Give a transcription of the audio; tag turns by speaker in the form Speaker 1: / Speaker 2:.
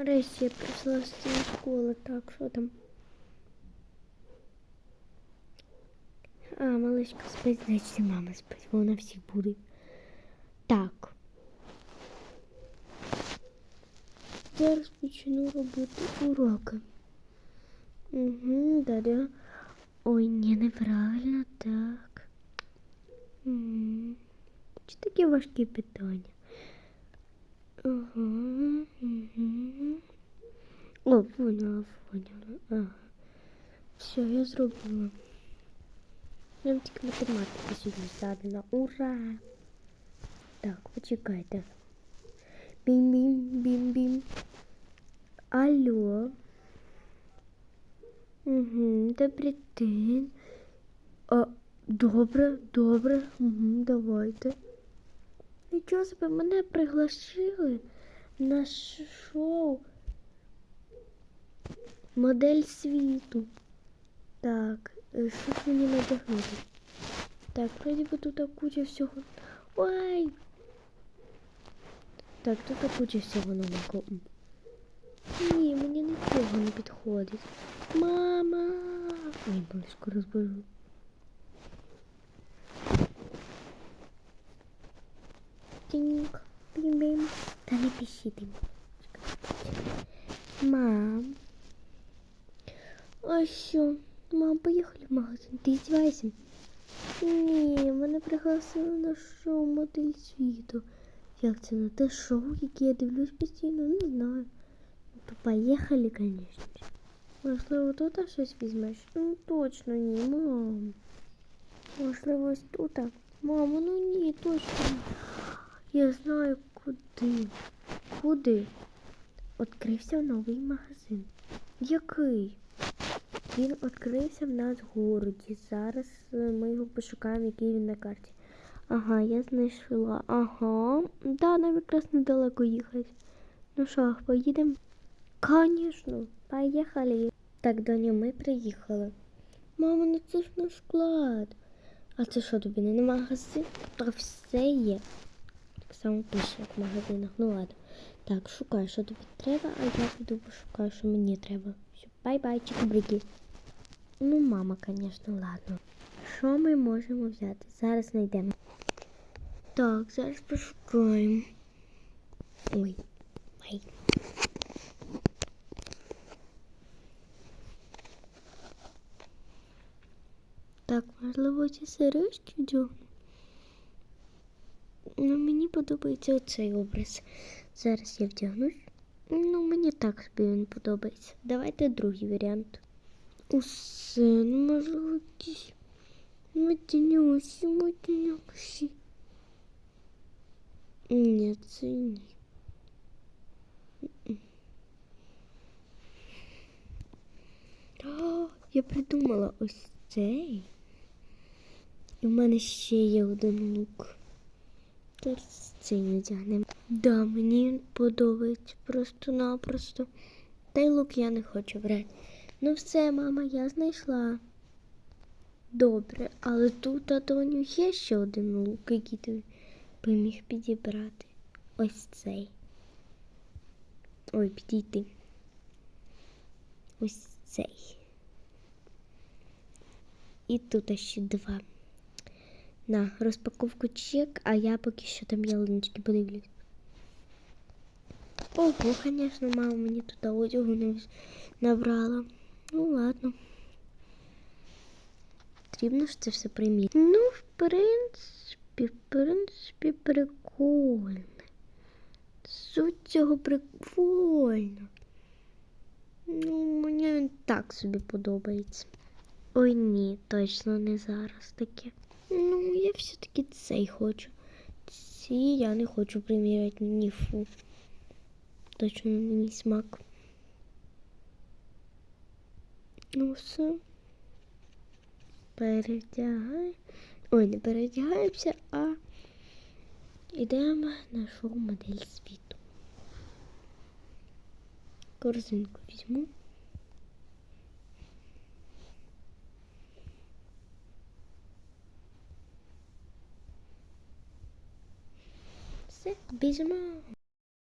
Speaker 1: Нарешті я прийшла з цієї школи. Так, що там? А, малышка спить, значить і мама спить, вона всіх буде. Так. Зараз почну робити уроки. Угу, да-да. Ой, ні, неправильно, так. М, Чи такі важкі питання? Ага, угу. О, поняла, поняла. Ага. Все, я зробила. Нам тільки математика сьогодні задана. Ура! Так, почекайте. Бім-бім-бім-бім. Алло. Угу, добрий день. А, добре, добре. Угу, давайте. Нічого собі, мене приглашили на шоу Модель світу. Так, е, що мені надягнути? Так, вроді би тут куча всього. Ой! Так, тут куча всього нового. Ні, мені нічого не підходить. Мама! Ой, близько розберу. Тіньк, бім-бім. Та не пишіть. Мам. А що? Мам, поїхали в магазин. Ти здівайся? Ні, мене пригласили на шоу модель світу. Як це на те шоу, яке я дивлюсь постійно, не знаю. Ну, То поїхали, звісно. Можливо, тут щось візьмеш? Ну точно ні, мам. Можливо, ось тут. Мамо, ну ні, точно. Я знаю куди. Куди? Відкрився новий магазин. Який? Він відкрився в нас в городі. Зараз е, ми його пошукаємо, який він на карті. Ага, я знайшла. Ага. Да, нам якраз недалеко їхати. Ну що, поїдемо? Звісно, поїхали. Так, доню, ми приїхали. Мама, ну це ж наш склад. А це що тобі не магазин? Та все є. Так само пише, як в магазинах. Ну ладно. Так, шукай, що тобі треба, а я піду пошукаю, що мені треба. Все, бай-бай, чикабрики. Ну, мама, звісно, ладно. Що ми можемо взяти? Зараз знайдемо. Так, зараз пошукаємо. Ой, ай. Так, можливо, ці сережки вдягну. Ну, мені подобається оцей образ. Зараз я вдягнусь. Ну, мені так собі він подобається. Давайте другий варіант. Усе, ну можливо, якісь матінюсі, матінюсі. Ні, це ні. М-м. О, я придумала ось цей. І в мене ще є один лук. Зараз цей надягнемо. Да, мені він подобається просто-напросто. Та й лук я не хочу брати. Ну все, мама, я знайшла. Добре, але тут, а є ще один лук, який ти би міг підібрати. Ось цей. Ой, підійти. Ось цей. І тут ще два. На розпаковку чек, а я поки що там ялиночки подивлюсь. Ого, звісно, мама мені тут одягу набрала. Ну ладно. Потрібно ж це все приміряти. Ну, в принципі, в принципі, прикольно. Суть цього прикольно. Ну, мені він так собі подобається. Ой, ні, точно не зараз таке. Ну, я все-таки цей хочу. Ці я не хочу приміряти, ні фу. Точно не мій смак. Ну все. Передягай. Ой, не передягаємося, а йдемо на шоу модель світу. Корзинку візьму. Все, біжимо.